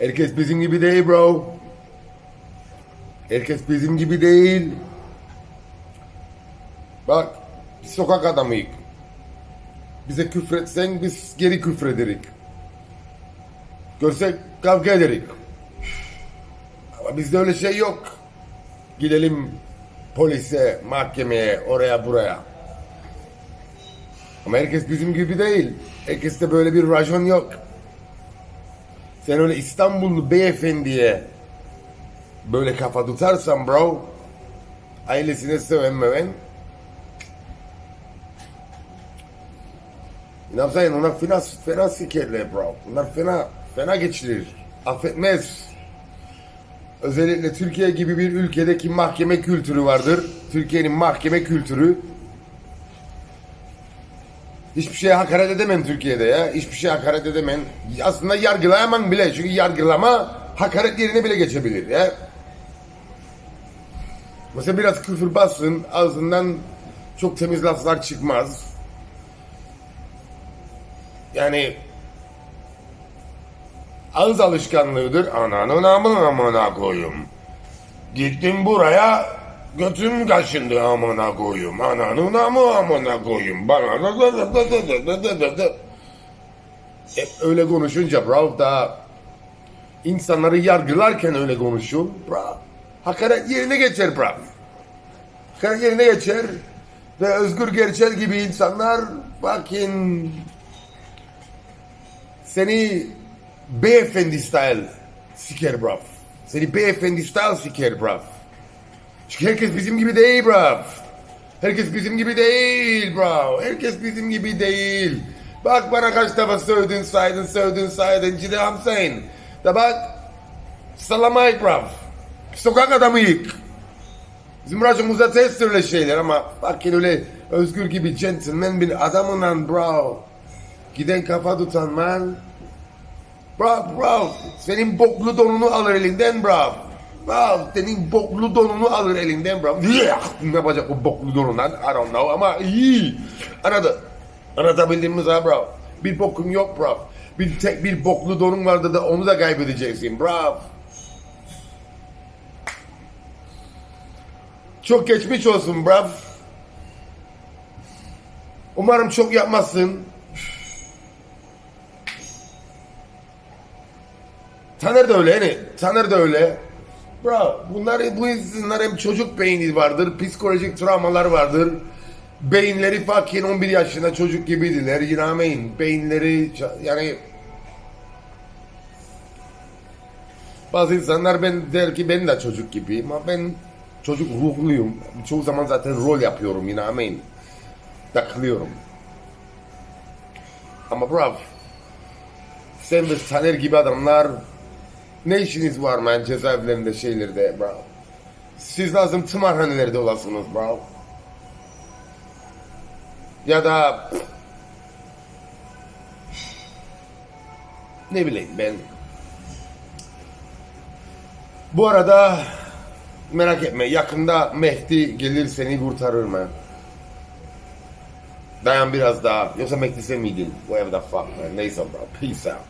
Herkes bizim gibi değil bro. Herkes bizim gibi değil. Bak biz sokak adamıyık. Bize küfretsen biz geri küfrederik. Görsek kavga ederik. Ama bizde öyle şey yok. Gidelim polise, mahkemeye, oraya buraya. Ama herkes bizim gibi değil. Herkeste böyle bir rajon yok. Sen öyle İstanbullu beyefendiye böyle kafa tutarsan bro, ailesine sevenmemen Ne yapayım onlar fena, fena sikerler bro. Onlar fena, fena geçirir. Affetmez. Özellikle Türkiye gibi bir ülkedeki mahkeme kültürü vardır. Türkiye'nin mahkeme kültürü. Hiçbir şeye hakaret edemem Türkiye'de ya. Hiçbir şeye hakaret edemem. Aslında yargılayamam bile. Çünkü yargılama hakaret yerine bile geçebilir ya. Mesela biraz küfür bassın ağzından çok temiz laflar çıkmaz. Yani ağız alışkanlığıdır. Ananın amına amına koyum. Gittim buraya götüm kaşındı amına koyum. Ananın amı amına koyum. Bana da da da da da da da da da. E, öyle konuşunca bro da insanları yargılarken öyle konuşun bro. Hakaret yerine geçer bro. Hakaret yerine geçer ve Özgür Gerçel gibi insanlar bakın seni beyefendi style siker bruv. Seni beyefendi style siker bruv. Çünkü herkes bizim gibi değil bruv. Herkes bizim gibi değil bro. Herkes bizim gibi değil. Bak bana kaç defa sövdün saydın sövdün saydın. Ciddi I'm saying. Da bak. Salamayık bruv. Sokak adamıyık. Bizim racımızda test öyle şeyler ama bakın öyle özgür gibi gentleman bir adamın bro. Giden kafa tutan man. Bro, bro. Senin boklu donunu alır elinden bro. Bro, senin boklu donunu alır elinden bro. Ne yapacak bu boklu donundan? I don't know ama iyi. Anladı. Anlatabildim mi sana bro? Bir bokun yok bro. Bir tek bir boklu donun vardı da onu da kaybedeceksin bro. Çok geçmiş olsun bro. Umarım çok yapmazsın. Taner de öyle yani. Taner de öyle. Bro bunlar bu insanlar hem çocuk beyni vardır, psikolojik travmalar vardır. Beyinleri fucking 11 yaşında çocuk gibiydiler. You know? Beyinleri yani bazı insanlar ben der ki ben de çocuk gibiyim ama ben çocuk ruhluyum. Çoğu zaman zaten rol yapıyorum. You know? Takılıyorum. Ama bro sen ve Taner gibi adamlar ne işiniz var man cezaevlerinde şeylerde bro. Siz lazım tımarhanelerde olasınız bro. Ya da ne bileyim ben. Bu arada merak etme yakında Mehdi gelir seni kurtarır mı? Dayan biraz daha. Yoksa Mehdi sen miydin? Whatever the fuck man. Neyse bro. Peace out.